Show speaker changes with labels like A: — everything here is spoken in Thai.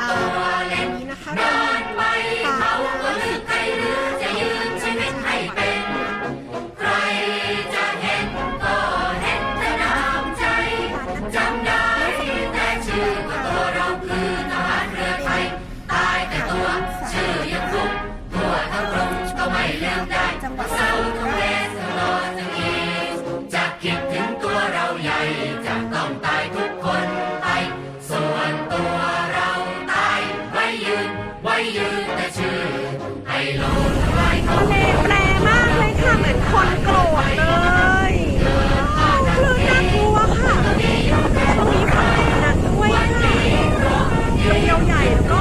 A: ตัวเล่นนี้นะคะเรือจะยู่ป็นใครจะเห็นก็เห็นแต่น้ำใจจำได้แต่ชื่อว่าตัวเราคือทหารเรือไทยตายแต่ตัวชื่อยัดสุร้าทั้งเษฎร์อานี ไว้ยืนแต่ชื่อให้โลกไร้เขาเลแปลมากเลยค่ะเหมือนคนโกรธเลยคลื่น่ากลัวค่ะตรงนี้ฝนตกหนักด้วยค่ะเป็นยาใหญ่แล้วก็